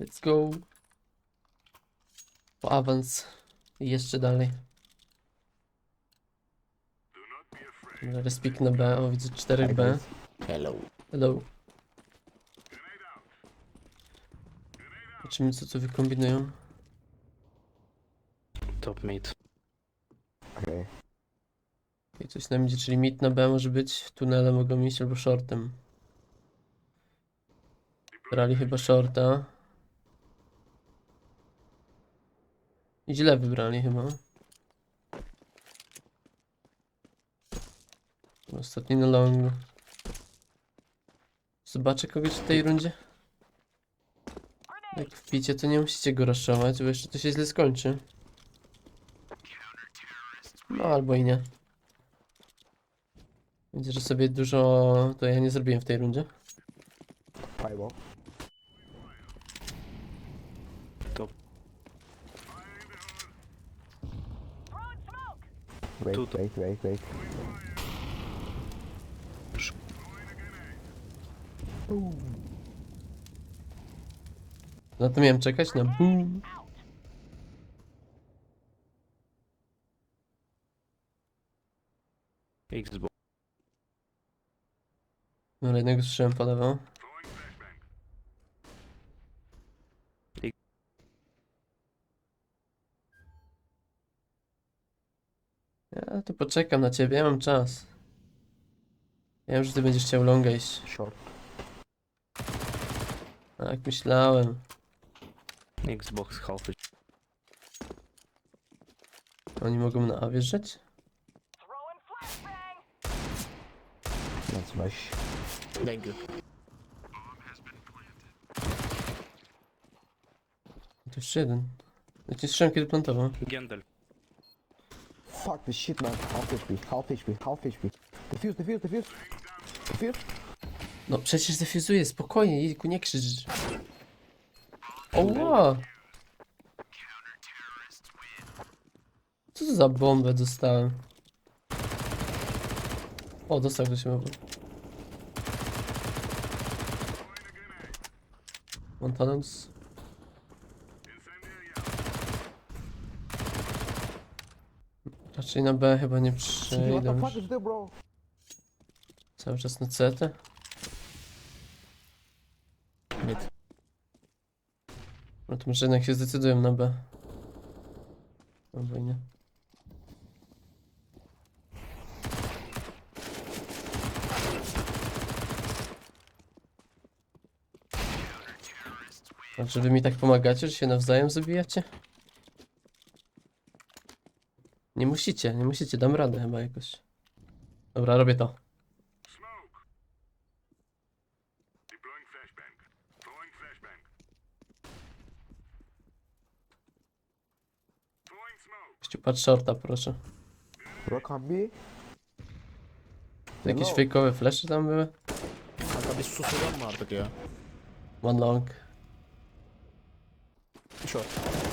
Let's go. Po awans. I jeszcze dalej. Respik na B. O, widzę 4B. Hello. Hello. Zobaczymy co tu wykombinują. Top mid. Okej. I coś nam idzie, czyli mid na B może być, tunele mogą iść albo shortem. Brali chyba shorta. Źle wybrali chyba. Ostatni na longu. Zobaczę kogoś w tej rundzie. Jak wpicie, to nie musicie go raszować, bo jeszcze to się źle skończy. No albo i nie. Widzę, że sobie dużo to ja nie zrobiłem w tej rundzie. Fireball. Wait, Tu, tu. wait, wait, wait. Na to miałem czekać na boom. Xbox. No jednego strzałem podawał. Ja tu poczekam na ciebie, ja mam czas. Ja wiem, że ty będziesz chciał longa iść. Short. Tak myślałem. Xbox half. Oni mogą na A wjeżdżać? That's nice. Thank you. To jeszcze jeden. Ja ci strzałem kiedy plantował. Gendel. Fuck this shit, man. Half HP, half HP, half HP. Defuse, defuse, defuse. Defuse. No przecież defuzuję, spokojnie, Jejku, nie krzycz. Oła! Co to za bombę dostałem? O, dostał ktoś chyba. Montanus. Raczej na B chyba nie What przejdę the już. fuck is this, bro? Cały czas na CT. Mid. No to może jednak się zdecyduję na B. Albo i nie. Czy wy mi tak pomagacie, że się nawzajem zabijacie? Nie musicie, nie musicie, dam radę chyba jakoś. Dobra, robię to. Gościu, patrz shorta, proszę. Rock on. To jakieś fejkowe flesze tam były? Kanka bir susulan mı artık ya? One long. Short.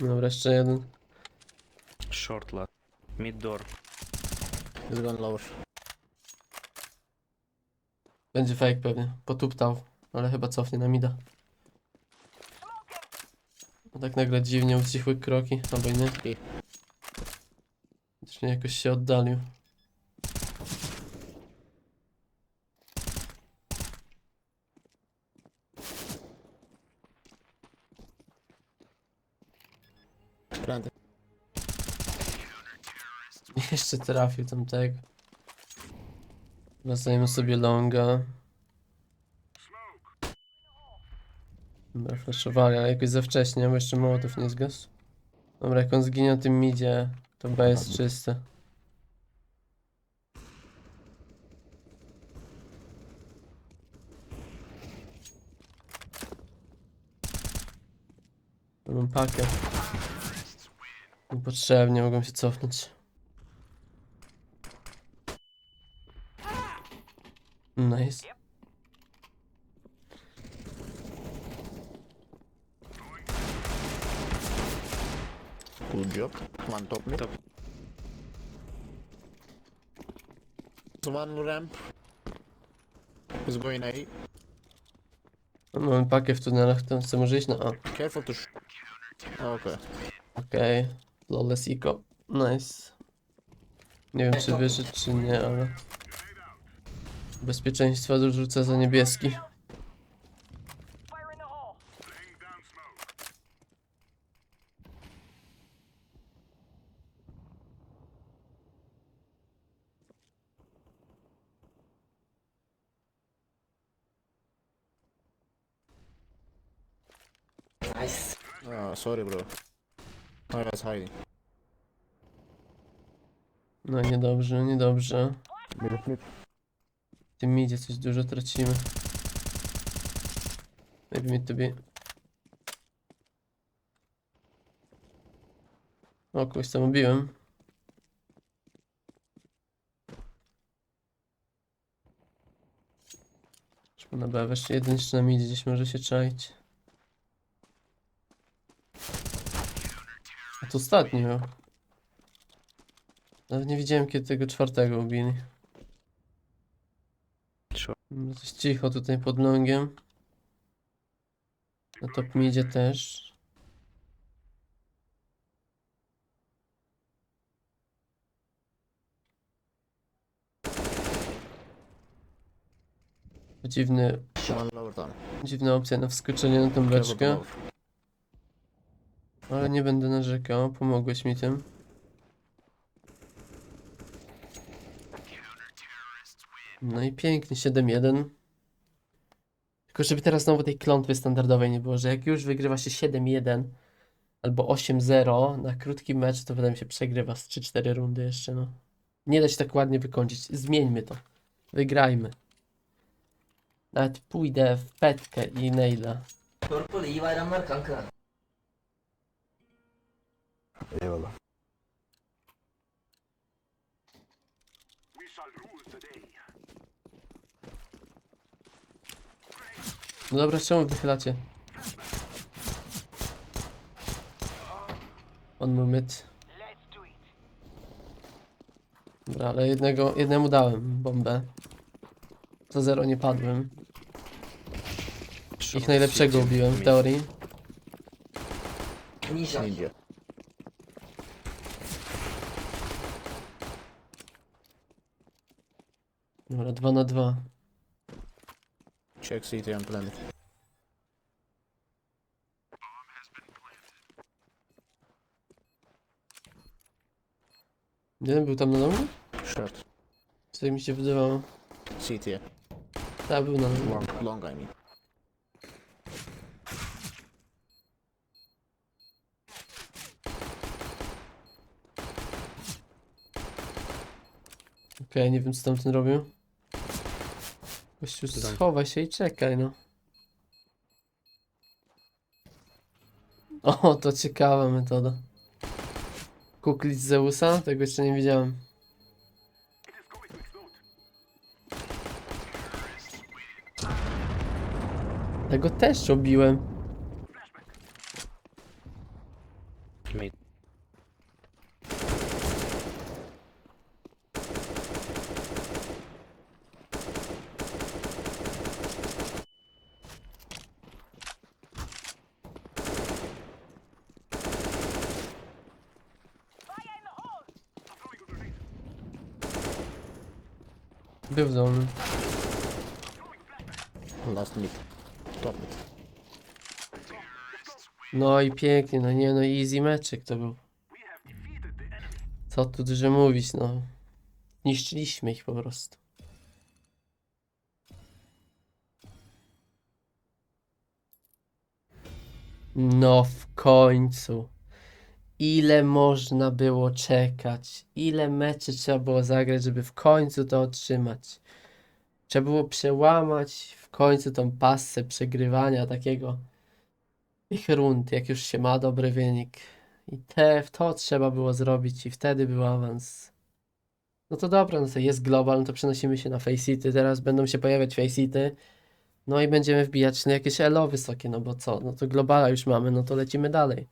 Dobra, jeszcze jeden. Short last. Mid door. He's gone lower. Będzie fake pewnie. Potuptał, ale chyba cofnie na mida. No tak nagle dziwnie ucichły kroki, albo i nie. Jakoś się oddalił. Planted. Jeszcze trafił tamtego. Wracajmy sobie longa. Dobra, flashowali, ale jakoś za wcześnie, bo jeszcze mołotów nie zgasł. Dobra, jak on zginie na tym midzie, to B jest czyste. Mam pakę. Niepotrzebnie, mogłem się cofnąć. Nice. Good job. One top mid. Top. One ramp. He's going A. No, mamy pakę w tunelach, to co może iść na A. Careful to sh- Okay. Okej, lawless eco. Nice. Nie wiem czy wyszedł czy nie, ale... Bezpieczeństwa dorzucę za niebieski. Sorry, bro. I was hiding. No niedobrze, niedobrze. Mid, mid. W tym midzie coś dużo tracimy. Maybe mid to. O, kogoś tam ubiłem. Już na B, jeszcze jeden jeszcze na midzie gdzieś może się czaić. A to ostatni miał. Nawet nie widziałem kiedy tego czwartego ubili. Coś cicho tutaj pod longiem. Na top midzie też. Dziwny, dziwna opcja na wskoczenie na tą beczkę, ale nie będę narzekał, pomogłeś mi tym. No i pięknie, 7-1. Tylko żeby teraz znowu tej klątwy standardowej nie było, że jak już wygrywa się 7-1 albo 8-0 na krótki mecz, to potem się przegrywa z 3-4 rundy jeszcze, no. Nie da się tak ładnie wykończyć. Zmieńmy to. Wygrajmy. Nawet pójdę w petkę i naila. Purple iyi bayramlar kanka. Eyvallah. No dobra, czemu wychylacie? On mój myt. Dobra, ale jednego, jednemu dałem bombę. Za zero nie padłem. Ich najlepszego ubiłem w teorii. Dobra, 2 na 2. Check CT and planet. Jeden był tam na domu? Short. Co mi się wydawało? CT. Tak, był na domu. Long. Long, I mean. Okej, nie wiem co tamten robił. Gościu, schowaj się i czekaj, no. O, to ciekawa metoda. Kuklic Zeusa? Tego jeszcze nie widziałem. Tego też robiłem. Mid. Był w domu. Last mid. Top mid. No i pięknie, no nie no easy meczek to był. Co tu dużo mówić, no. Niszczyliśmy ich po prostu. No w końcu. Ile można było czekać? Ile meczy trzeba było zagrać, żeby w końcu to otrzymać? Trzeba było przełamać w końcu tą passę przegrywania takiego tych rund, jak już się ma dobry wynik. I te, to trzeba było zrobić i wtedy był awans. No to dobra, no to jest global, no to przenosimy się na Faceit. Teraz będą się pojawiać Faceity. No i będziemy wbijać na jakieś elo wysokie, no bo co? No to globala już mamy, no to lecimy dalej.